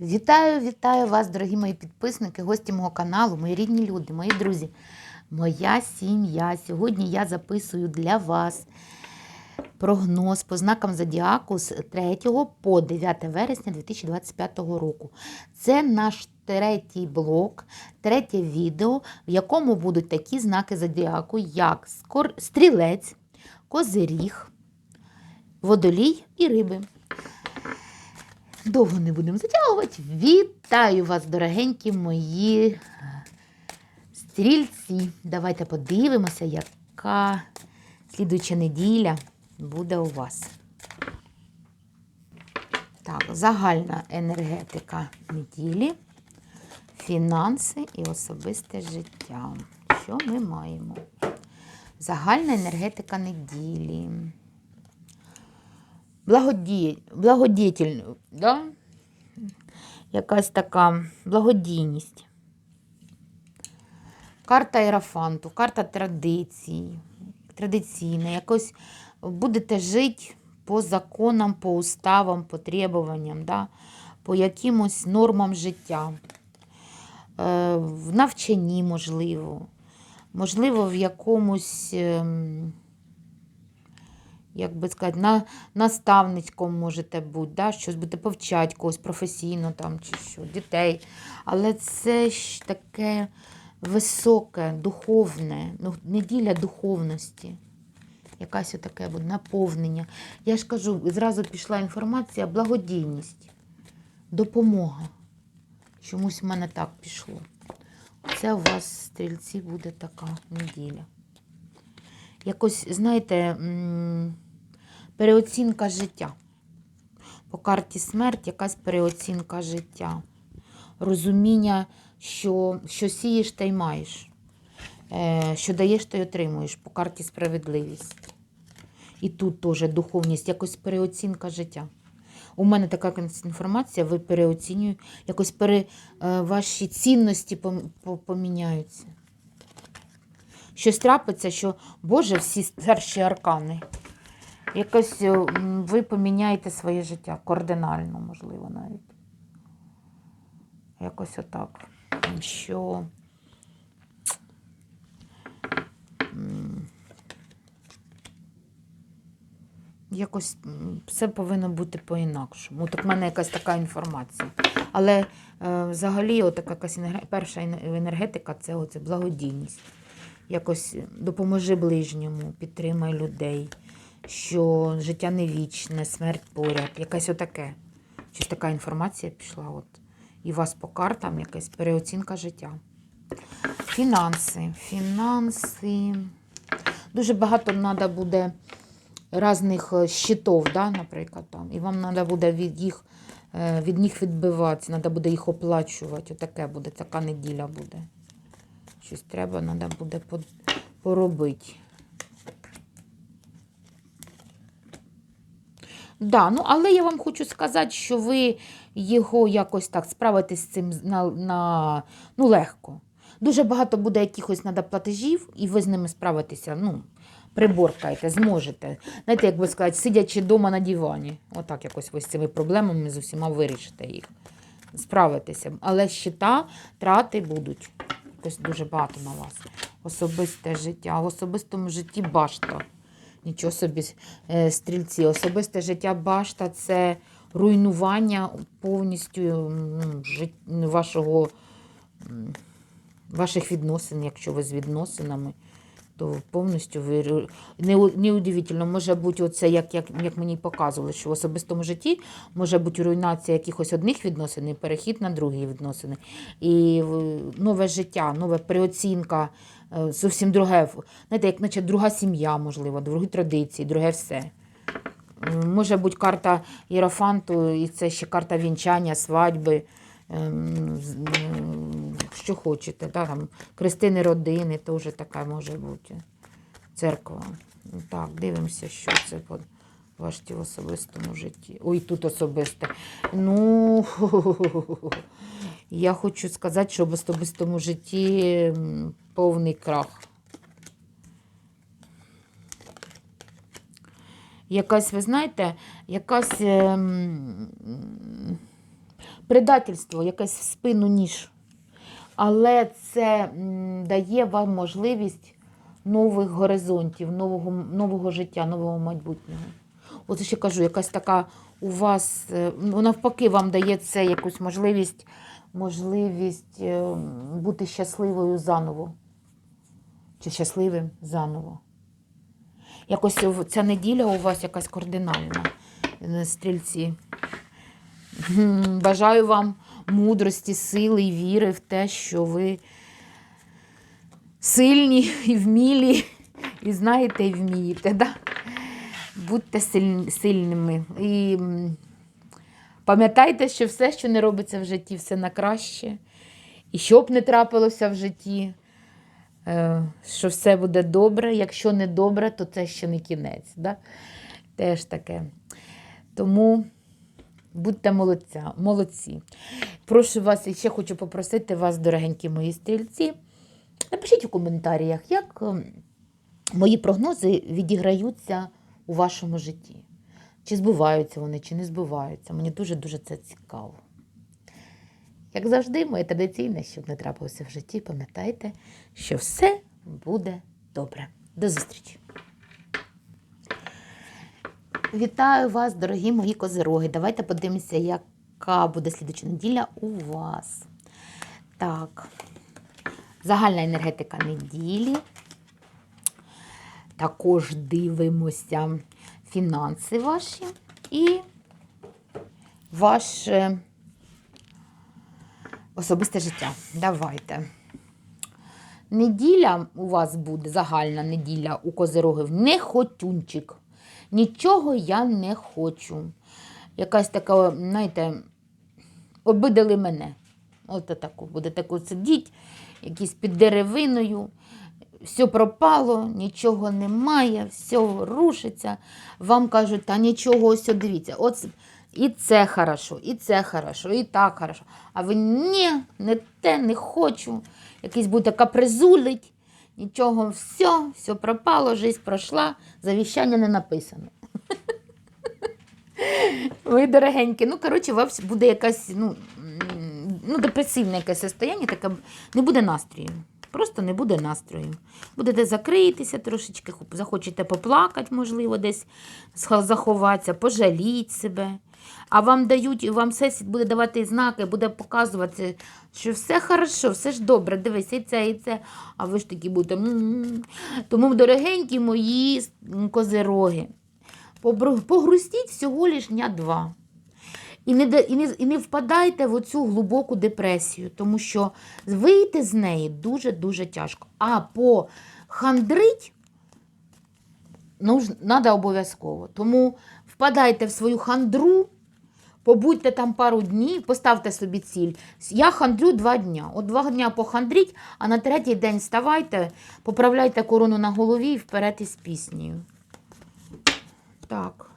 Вітаю, вітаю вас, дорогі мої підписники, гості мого каналу, мої рідні люди, мої друзі, моя сім'я. Сьогодні я записую для вас прогноз по знакам зодіаку з 3 по 9 вересня 2025 року. Це наш третій блок, третє відео, в якому будуть такі знаки зодіаку, як стрілець, козиріг, водолій і риби. Довго не будемо затягувати. Вітаю вас, дорогенькі мої стрільці. Давайте подивимося, яка слідуюча неділя буде у вас. Так, загальна енергетика неділі, фінанси і особисте життя. Що ми маємо? Загальна енергетика неділі благоді... благодітель, да? якась така благодійність. Карта Ерафанту, карта традицій, традиційна. Якось будете жити по законам, по уставам, по требуванням, да? по якимось нормам життя. Е, в навчанні, можливо, можливо, в якомусь. ем, як би сказати, на наставницькому можете бути, да? щось будете повчати когось професійно там, чи що, дітей. Але це ж таке високе, духовне, ну, неділя духовності. Якась таке буде наповнення. Я ж кажу, зразу пішла інформація, благодійність, допомога. Чомусь в мене так пішло. Це у вас, стрільці, буде така неділя. Якось, знаєте, переоцінка життя. По карті смерть якась переоцінка життя. Розуміння, що, що сієш, та й маєш. Е, що даєш, та й отримуєш. По карті справедливість. І тут теж духовність, якось переоцінка життя. У мене така інформація, ви переоцінюєте, якось пере, е, ваші цінності поміняються. Щось трапиться, що, Боже, всі старші аркани. Якось е, ви поміняєте своє життя кардинально, можливо, навіть. Якось отак. Що якось все повинно бути по-інакшому. От у мене якась така інформація. Але е, взагалі, отака якась перша енергетика це оце благодійність. Якось допоможи ближньому, підтримай людей, що життя не вічне, смерть поряд, якась отаке. Щось така інформація пішла. От. І у вас по картам якась переоцінка життя. Фінанси. Фінанси. Дуже багато треба буде різних е, щитів, да, наприклад, там. І вам треба буде від їх, е, від них відбиватися, треба буде їх оплачувати. Отаке буде, така неділя буде. Щось треба, треба буде поробити. Да, ну, але я вам хочу сказати, що ви його якось так справитесь з цим на, на, ну, легко. Дуже багато буде якихось надо платежів, і ви з ними справитеся, ну, приборкаєте, зможете. Знаєте, як би сказати, сидячи вдома на дивані. Отак якось ви з цими проблемами з усіма вирішите їх. Справитеся. Але щита, трати будуть. Якось дуже багато на вас. Особисте життя. В особистому житті башта. Нічого собі, е, стрільці. Особисте життя башта це руйнування повністю вашого, ваших відносин, якщо ви з відносинами, то повністю ви ру- не, у- може бути оце, як, як, як мені показували, що в особистому житті може бути руйнація якихось одних відносин і перехід на другі відносини. І нове життя, нова переоцінка, е, зовсім друге. Знаєте, як наче друга сім'я, можливо, другі традиції, друге все. Може бути карта Єрофанту, і це ще карта вінчання, свадьби, що хочете. Да, там, Хрестини родини теж така може бути. Церква. Ну, Так, дивимося, що це по вашій в особистому житті. Ой, тут особисте. Ну, я хочу сказати, що в особистому житті повний крах. Якась, ви знаєте, якась ем, предательство, якесь в спину ніж. Але це дає вам можливість нових горизонтів, нового, нового життя, нового майбутнього. От ще кажу, якась така у вас, е, ну, навпаки, вам дає це якусь можливість, можливість е, бути щасливою заново. Чи щасливим заново. Якось ця неділя у вас якась кардинальна, е, стрільці. Бажаю вам мудрості, сили і віри в те, що ви сильні і вмілі, і знаєте, і вмієте. Да? Будьте сильними. І пам'ятайте, що все, що не робиться в житті, все на краще. І що б не трапилося в житті, е, що все буде добре. Якщо не добре, то це ще не кінець. Да? Теж таке. Тому будьте молодця, молодці. Прошу вас, і ще хочу попросити вас, дорогенькі мої стрільці, напишіть у коментарях, як ем, мої прогнози відіграються у вашому житті. Чи збуваються вони, чи не збуваються. Мені дуже-дуже це цікаво. Як завжди, моє традиційне, щоб не трапилося в житті, пам'ятайте, що все буде добре. До зустрічі! Вітаю вас, дорогі мої козироги. Давайте подивимося, яка буде слідуча неділя у вас. Так, загальна енергетика неділі. Також дивимося фінанси ваші і ваше особисте життя. Давайте. Неділя у вас буде, загальна неділя у козирогів, не хотюнчик. Нічого я не хочу. Якась така, знаєте, обидали мене. От таку буде таку сидіть, якісь під деревиною. Все пропало, нічого немає, все рушиться. Вам кажуть, та нічого, ось дивіться, от і це хорошо, і це хорошо, і так хорошо. А ви ні, не те, не хочу. Якийсь буде капризулить, нічого, все, все пропало, життя пройшла, завіщання не написано. Ви дорогенькі, ну, коротше, у вас буде якась, ну, ну, депресивне якесь состояння, таке, не буде настрою. Просто не буде настрою. Будете закритися трошечки, захочете поплакати, можливо, десь заховатися, пожаліть себе. А вам дають, вам всесвіт буде давати знаки, буде показувати, що все хорошо, все ж добре, дивись, і це, і це. А ви ж такі будете. Тому, дорогенькі мої козироги, погрустіть всього лиш дня два. І не, і, не, і не впадайте в оцю глибоку депресію, тому що вийти з неї дуже-дуже тяжко. А похандрить ну, треба обов'язково. Тому впадайте в свою хандру, побудьте там пару днів, поставте собі ціль. Я хандрю два дня. От два дня похандріть, а на третій день вставайте, поправляйте корону на голові і вперед із піснею. Так.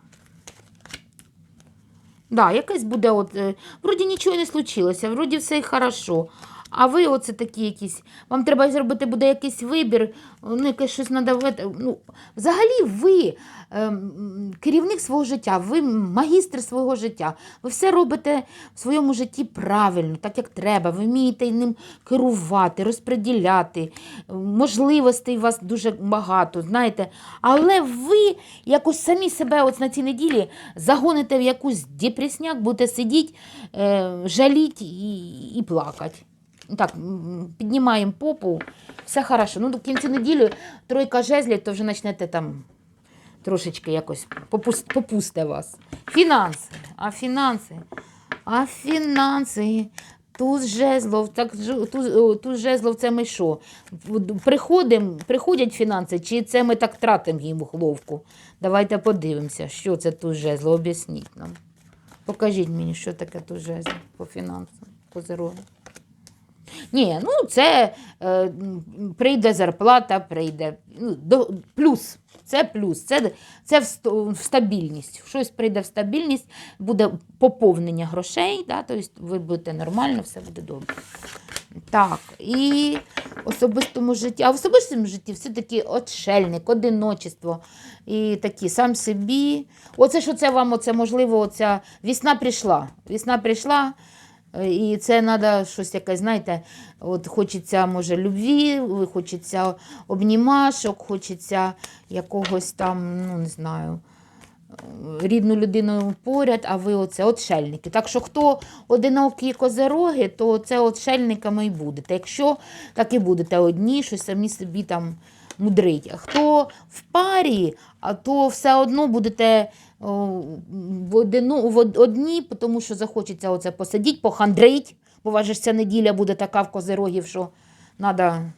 Да, якесь буде, от, е, вроді нічого не случилося, вроді все і хорошо. А ви оце такі якісь, вам треба зробити буде якийсь вибір, ну, якесь щось треба. Ну, взагалі ви ем, керівник свого життя, ви магістр свого життя. Ви все робите в своєму житті правильно, так як треба. Ви вмієте ним керувати, розподіляти. Можливостей у вас дуже багато, знаєте. Але ви якось самі себе от на цій неділі загоните в якусь депресняк, будете сидіти, е, жаліть і, і плакати. Так, піднімаємо попу, все хорошо. Ну, до кінця неділі тройка жезлів, то вже почнете там трошечки якось попус- попусте вас. Фінанси. А фінанси? А фінанси. Туз жезлов, так туз, туз жезлов це ми що? Приходим, приходять фінанси, чи це ми так тратимо їм ловку? Давайте подивимося, що це туз жезлов, об'ясніть нам. Покажіть мені, що таке туз жезлов по фінансам, козироги. Ні, ну це е, прийде зарплата, прийде. Ну, до, плюс. Це плюс. Це, це в, стабільність. Щось прийде в стабільність, буде поповнення грошей, да, тобто ви будете нормально, все буде добре. Так, і особистому житті. А в особистому житті все-таки отшельник, одиночество. І такі сам собі. Оце що це вам, оце можливо, оця весна прийшла. Весна прийшла. І це треба щось якесь, знаєте, от хочеться, може, любві, хочеться обнімашок, хочеться якогось там, ну не знаю, рідну людину поряд, а ви оце отшельники. Так що хто одинокі козероги, то це отшельниками і будете. Якщо так і будете одні, що самі собі там мудрить. А хто в парі, то все одно будете в, одину, в од- одні, тому що захочеться оце посидіть, похандрить, бо ця неділя буде така в козерогів, що треба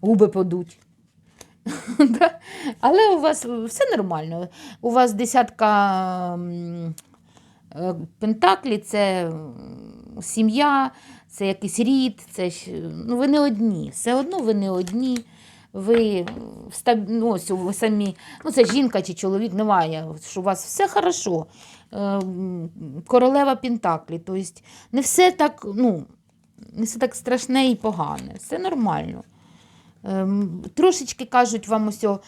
губи подуть. Але у вас все нормально. У вас десятка е, пентаклі, це сім'я, це якийсь рід, це ну, ви не одні. Все одно ви не одні. Ви, ну, ось ви самі, ну це жінка чи чоловік, немає, що у вас все хорошо. Е, Королева Пентаклі. Тобто не все так, ну, не все так страшне і погане, все нормально. Ем, Трошечки кажуть вам ось, е,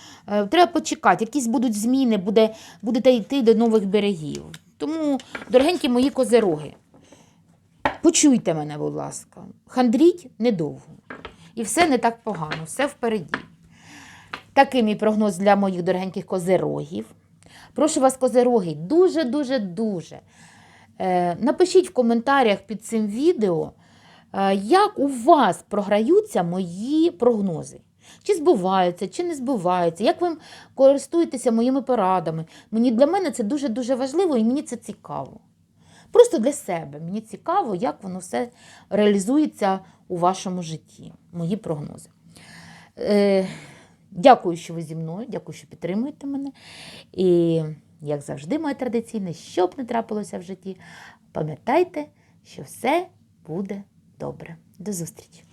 треба почекати, якісь будуть зміни, буде, будете йти до нових берегів. Тому, дорогенькі мої козероги, почуйте мене, будь ласка, хандріть недовго. І все не так погано, все впереді. Такий мій прогноз для моїх дорогеньких козерогів. Прошу вас, козероги, дуже-дуже дуже. Е, напишіть в коментарях під цим відео, е, як у вас програються мої прогнози. Чи збуваються, чи не збуваються, як ви користуєтеся моїми порадами. Мені для мене це дуже-дуже важливо і мені це цікаво. Просто для себе. Мені цікаво, як воно все реалізується у вашому житті, мої прогнози. Е, дякую, що ви зі мною, дякую, що підтримуєте мене. І, як завжди, моє традиційне, що б не трапилося в житті, пам'ятайте, що все буде добре. До зустрічі!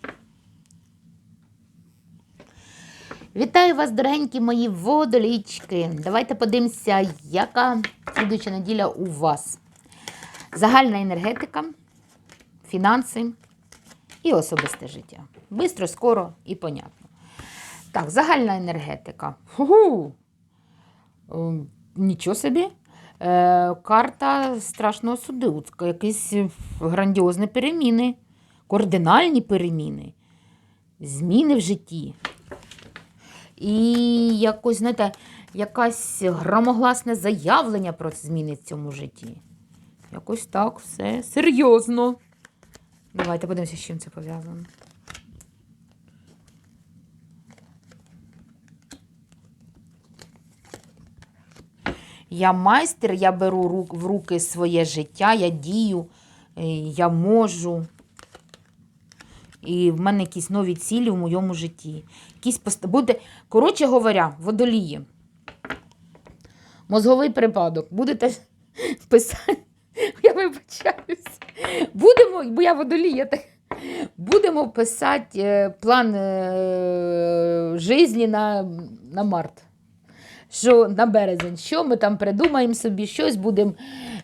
Вітаю вас, дорогенькі мої водолічки. Давайте подивимося, яка слідуюча неділя у вас. Загальна енергетика, фінанси і особисте життя. Бистро, скоро і понятно. Так, загальна енергетика. Фу. Ем, Нічого собі. Е, карта страшного суду. Якісь грандіозні переміни, кардинальні переміни, зміни в житті. І якось, знаєте, якась громогласне заявлення про зміни в цьому житті. Якось так, все серйозно. Давайте подивимося, з чим це пов'язано. Я майстер, я беру в руки своє життя, я дію, е, я можу. І в мене якісь нові цілі в моєму житті. Якісь пост... буде, коротше говоря, водолії. Мозговий припадок. Будете писати. Я вибачаюсь. Будемо, бо я водолія. Будемо писати е, план е, житті на, на март. Що на березень, що ми там придумаємо собі, щось будемо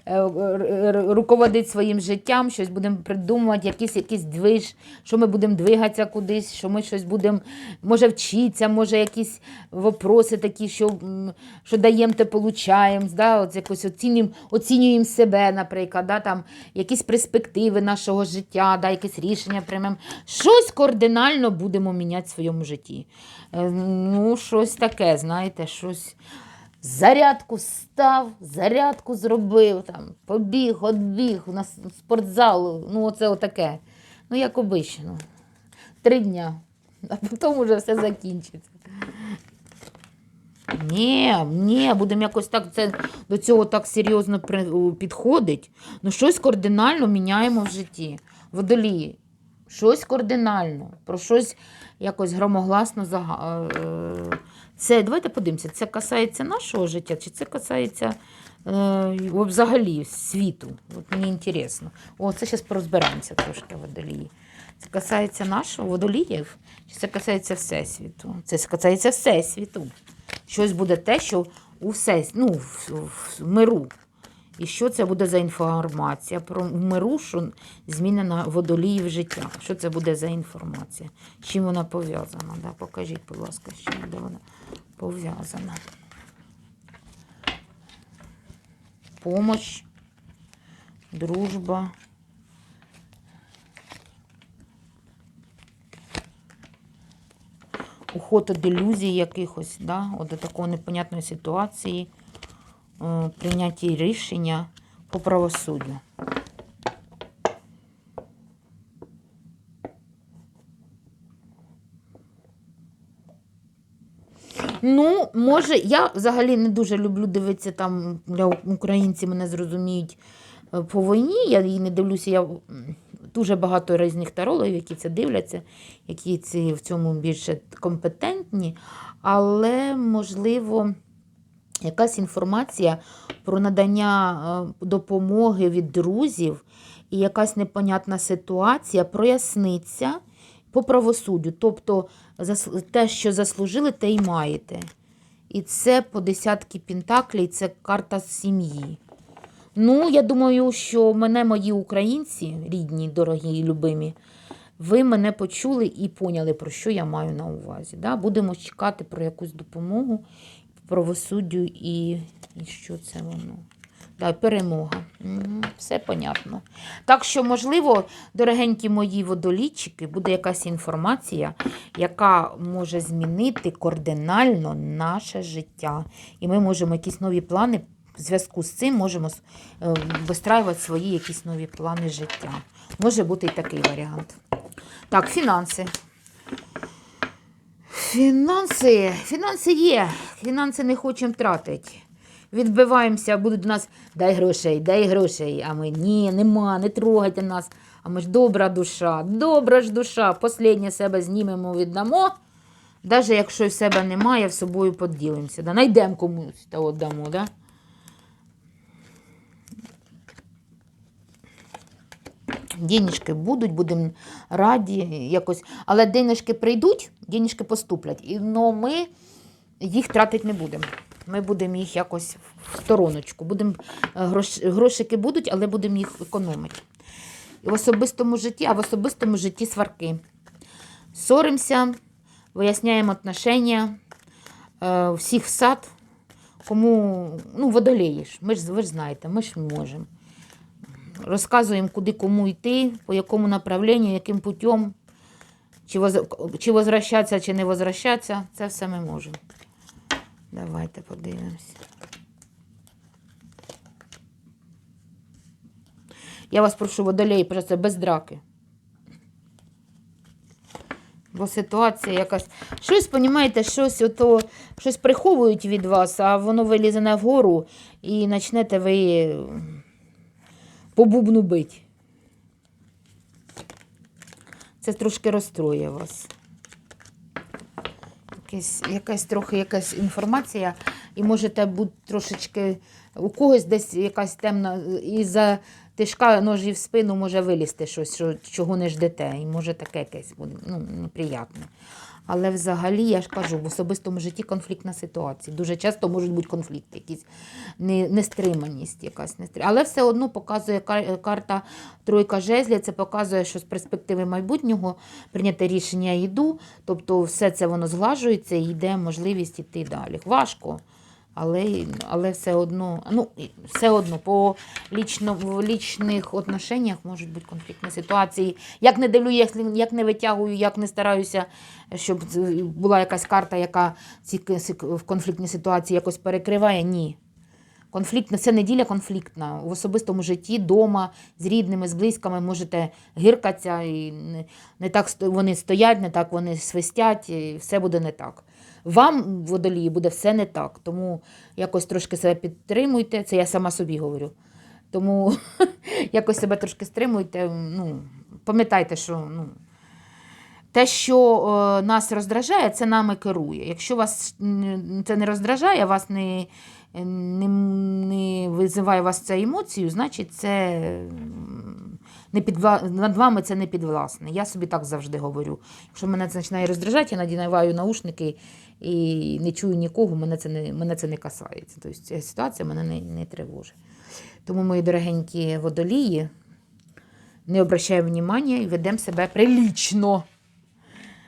руководити своїм життям, щось будемо придумувати, якийсь, якийсь движ, що ми будемо двигатися кудись, що ми щось будемо, може, вчитися, може, якісь вопроси такі, що, що даємо, те получаємо, да, от якось оцінюємо, оцінюємо себе, наприклад, да, там, якісь перспективи нашого життя, да, якесь рішення приймемо. Щось кардинально будемо міняти в своєму житті. Е, Ну, щось таке, знаєте, щось. Зарядку став, зарядку зробив, там, побіг, відбіг, на спортзал, ну оце отаке. Ну, як обично. Три дня, а потім вже все закінчиться. Ні, ні, будемо якось так це, до цього так серйозно підходить. Ну, щось кардинально міняємо в житті. Водолії. Щось кардинально, про щось якось громогласно зага... е, Це, давайте подивимося, це касається нашого життя, чи це касається е, взагалі світу? От мені цікаво. О, це зараз порозбираємося трошки водолії. Це касається нашого водоліїв, чи це касається Всесвіту? Це касається Всесвіту. Щось буде те, що у все, ну, в, в миру. І що це буде за інформація? Про Мирушу змінена водоліїв життя. Що це буде за інформація? З чим вона пов'язана? Да? Покажіть, будь ласка, з чим буде вона пов'язана. Помощ, дружба. Уход від ілюзій якихось, да? От до такої непонятної ситуації е, прийняття рішення по правосуддю. Ну, може, я взагалі не дуже люблю дивитися там для українці мене зрозуміють е, по війні. Я її не дивлюся. Я дуже багато різних тарологів, які це дивляться, які ці в цьому більше компетентні. Але можливо, якась інформація про надання е, допомоги від друзів і якась непонятна ситуація проясниться по правосуддю. Тобто те, що заслужили, те й маєте. І це по десятки пентаклей, це карта сім'ї. Ну, я думаю, що мене мої українці, рідні, дорогі і любимі, ви мене почули і поняли, про що я маю на увазі. Да? Будемо чекати про якусь допомогу, правосуддю і, і що це воно. Да, перемога. Мгм, Все понятно. Так що, можливо, дорогенькі мої водолічики, буде якась інформація, яка може змінити кардинально наше життя. І ми можемо якісь нові плани в зв'язку з цим можемо е, вистраювати свої якісь нові плани життя. Може бути і такий варіант. Так, фінанси. Фінанси. Фінанси є. Фінанси не хочемо тратити. Відбиваємося, будуть до нас дай грошей, дай грошей. А ми ні, нема, не трогайте нас. А ми ж добра душа, добра ж душа. Посліднє себе знімемо, віддамо. Навіть якщо в себе немає, в собою поділимося. Да? Найдемо комусь та віддамо. Да? Денежки будуть, будемо раді якось. Але денежки прийдуть, денежки поступлять. І но ми їх тратити не будемо. Ми будемо їх якось в стороночку. Будемо, е, грош, грошики будуть, але будемо їх економити. І в особистому житті, а в особистому житті сварки. Соримося, виясняємо отношення, е, всіх в сад. Кому ну, водолеєш, ми ж, ви ж знаєте, ми ж можемо. Розказуємо, куди кому йти, по якому направленню, яким путем, чи, воз, чи возвращатися, чи не возвращатися. Це все ми можемо. Давайте подивимося. Я вас прошу, водолей, просто без драки. Бо ситуація якась. Щось, понімаєте, щось ото, щось приховують від вас, а воно вилізе на вгору і почнете ви по бубну бить. Це трошки розстроює вас. Якась, якась трохи якась інформація, і можете бути трошечки у когось десь якась темна, і за тишка ножі в спину може вилізти щось, що, чого не ждете. І може таке якесь буде ну, неприятне. Але взагалі, я ж кажу, в особистому житті конфліктна ситуація. Дуже часто можуть бути конфлікти, якісь не- нестриманість якась нестриманість. Але все одно показує кар- карта Тройка жезлів, це показує, що з перспективи майбутнього прийняти рішення йду, тобто все це воно зглажується і йде можливість йти далі. Важко. Але, але все одно, ну, все одно по лічно, в лічних отношеннях можуть бути конфліктні ситуації. Як не дивлю, як, як не витягую, як не стараюся, щоб була якась карта, яка ці в конфліктній ситуації якось перекриває, ні. Конфліктна, це неділя конфліктна. В особистому житті, дома, з рідними, з близькими можете гиркатися, і не так вони стоять, не так вони свистять, і все буде не так. Вам, водолії, буде все не так. Тому якось трошки себе підтримуйте. Це я сама собі говорю. Тому якось себе трошки стримуйте. Ну, пам'ятайте, що ну, те, що е, нас роздражає, це нами керує. Якщо вас це не роздражає, вас не, не, не визиває вас ця емоцію, значить це не підва... над вами це не підвласне. Я собі так завжди говорю. Якщо мене це починає роздражати, я надіваю наушники і не чую нікого, мене це не, мене це не касається. Тобто ця ситуація мене не, не тривожить. Тому, мої дорогенькі водолії, не обращаємо внимання і ведемо себе прилічно.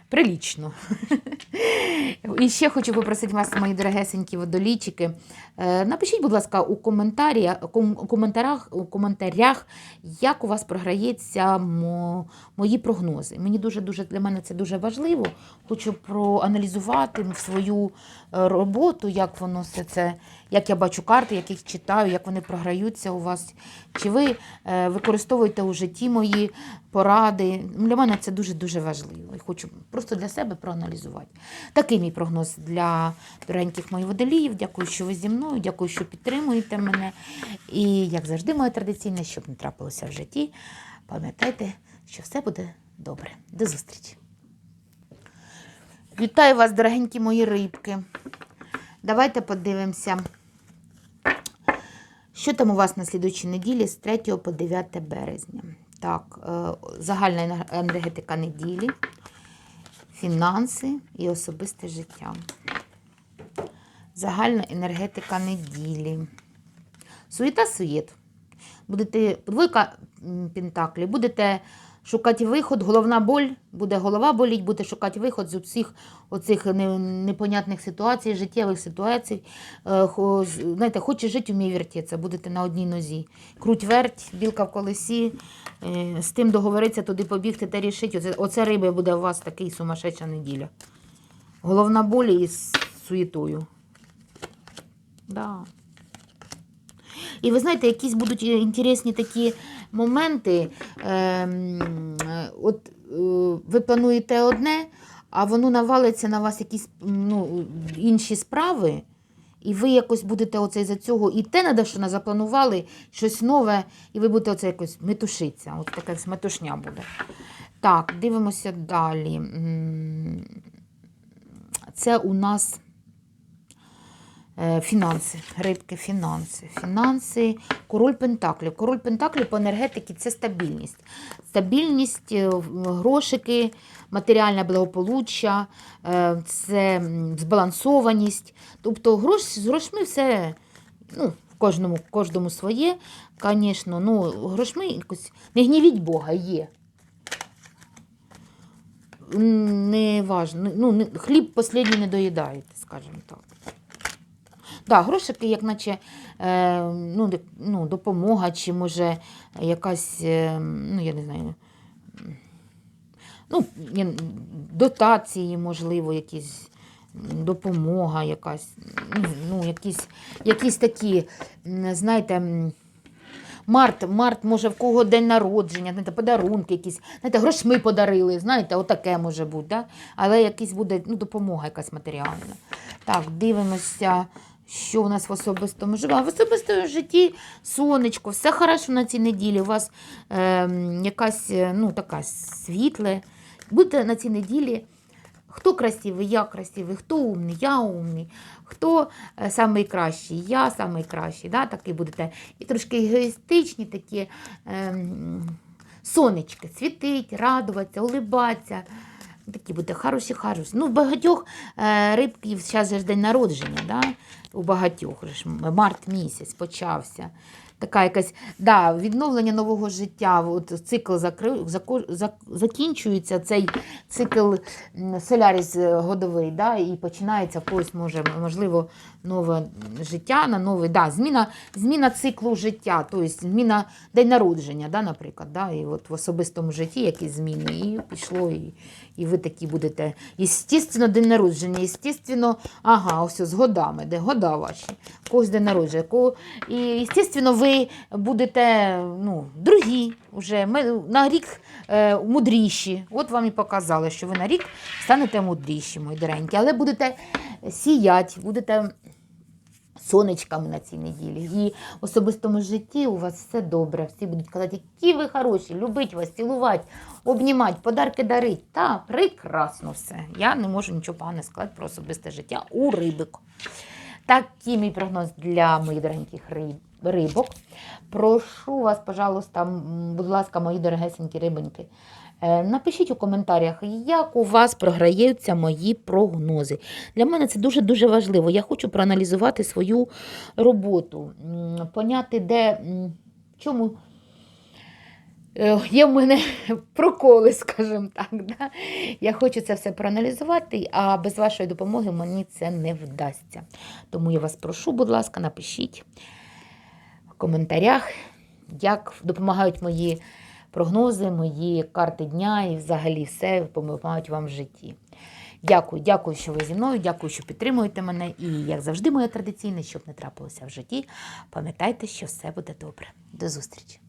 Прилічно. І ще хочу попросити вас, мої дорогесенькі водолійчики. е, Напишіть, будь ласка, у, коментарях, у коментарях, як у вас програється мо, мої прогнози. Мені дуже, дуже для мене це дуже важливо. Хочу проаналізувати свою е, роботу, як воно все це, як я бачу карти, як їх читаю, як вони програються у вас. Чи ви е, використовуєте у житті мої поради? Для мене це дуже-дуже важливо. І хочу просто для себе проаналізувати. Такий мій прогноз для дорогеньких моїх водоліїв. Дякую, що ви зі мною, дякую, що підтримуєте мене. І, як завжди, моє традиційне, щоб не трапилося в житті, пам'ятайте, що все буде добре. До зустрічі! Вітаю вас, дорогенькі мої рибки. Давайте подивимося, що там у вас на слідучій неділі з 3 по 9 березня. Так, е, загальна енергетика неділі, фінанси і особисте життя. Загальна енергетика неділі. Суєта суєт. Будете двойка пентаклі, будете шукати виход, головна боль, буде голова боліть, будете шукати виход з усіх оцих непонятних ситуацій, життєвих ситуацій. Е, Знаєте, хоче жити, вміє вертітися, будете на одній нозі. Круть верть, білка в колесі, е, з тим договоритися, туди побігти та рішити. Оце, оце риби буде у вас такий сумасшедша неділя. Головна боль із суєтою. Да. І ви знаєте, якісь будуть інтересні такі моменти. Е, от е, ви плануєте одне, а воно навалиться на вас якісь ну, інші справи, і ви якось будете оце за цього і те надо, що запланували щось нове, і ви будете оце якось метушитися. От така метушня буде. Так, дивимося далі. Це у нас. Е, Фінанси, рибки, фінанси. Фінанси, король Пентаклів. Король Пентаклів по енергетиці це стабільність. Стабільність, е, грошики, матеріальне благополуччя, е, це збалансованість. Тобто грош, з грошми все ну, в кожному, кожному своє, звісно. Ну, грошми якось не гнівіть Бога, є. Не важно. Ну, хліб останній не доїдаєте, скажімо так. Да, грошики, як наче е, ну, ну, допомога, чи може якась, е, ну, я не знаю, ну, дотації, можливо, якісь допомога якась, ну, якісь, якісь такі, знаєте, Март, март, може, в кого день народження, знаєте, подарунки якісь, знаєте, грошми подарили, знаєте, отаке може бути, да? але якась буде ну, допомога якась матеріальна. Так, дивимося, що у нас в особистому житті. В особистому житті сонечко, все хорошо на цій неділі. У вас е, якась е, ну, така світле. Будете на цій неділі. Хто красивий, я красивий, хто умний, я умний, хто е, самий кращий, я самий кращий. Да? Такі будете. І трошки егоїстичні такі ем, сонечки, світить, радуватися, улибатися. Такі буде хороші, хороші. Ну, багатьох е, рибків зараз же день народження, да? У багатьох март місяць почався. Така якась да, відновлення нового життя. От цикл закрив, зако- зак- закінчується цей цикл соляріс е, годовий, да, і починається в когось, може, можливо, нове життя на новий. Да, зміна, зміна циклу життя, тобто зміна день народження, да, наприклад. Да, і от в особистому житті якісь зміни, і пішло, і, і ви такі будете. Естественно, день народження, естественно, ага, ось з годами, де года ваші, когось день народження. Кого, і, естественно, ви будете ну, другі, вже, ми- на рік е, мудріші. От вам і показали, що ви на рік станете мудріші, мої але будете сіяти, будете сонечками на цій неділі. І в особистому житті у вас все добре. Всі будуть казати, які ви хороші, любить вас, цілувати, обнімати, подарки дарить. Та прекрасно все. Я не можу нічого поганого сказати про особисте життя у рибик. Такий мій прогноз для моїх дорогеньких риб- рибок. Прошу вас, пожалуйста, будь ласка, мої дорогесенькі рибоньки, е, напишіть у коментарях, як у вас програються мої прогнози. Для мене це дуже-дуже важливо. Я хочу проаналізувати свою роботу, поняти, де, чому, Е, Є в мене проколи, скажімо так. Да? Я хочу це все проаналізувати, а без вашої допомоги мені це не вдасться. Тому я вас прошу, будь ласка, напишіть в коментарях, як допомагають мої прогнози, мої карти дня і взагалі все допомагають вам в житті. Дякую, дякую, що ви зі мною, дякую, що підтримуєте мене. І, як завжди, моє традиційне, щоб не трапилося в житті, пам'ятайте, що все буде добре. До зустрічі!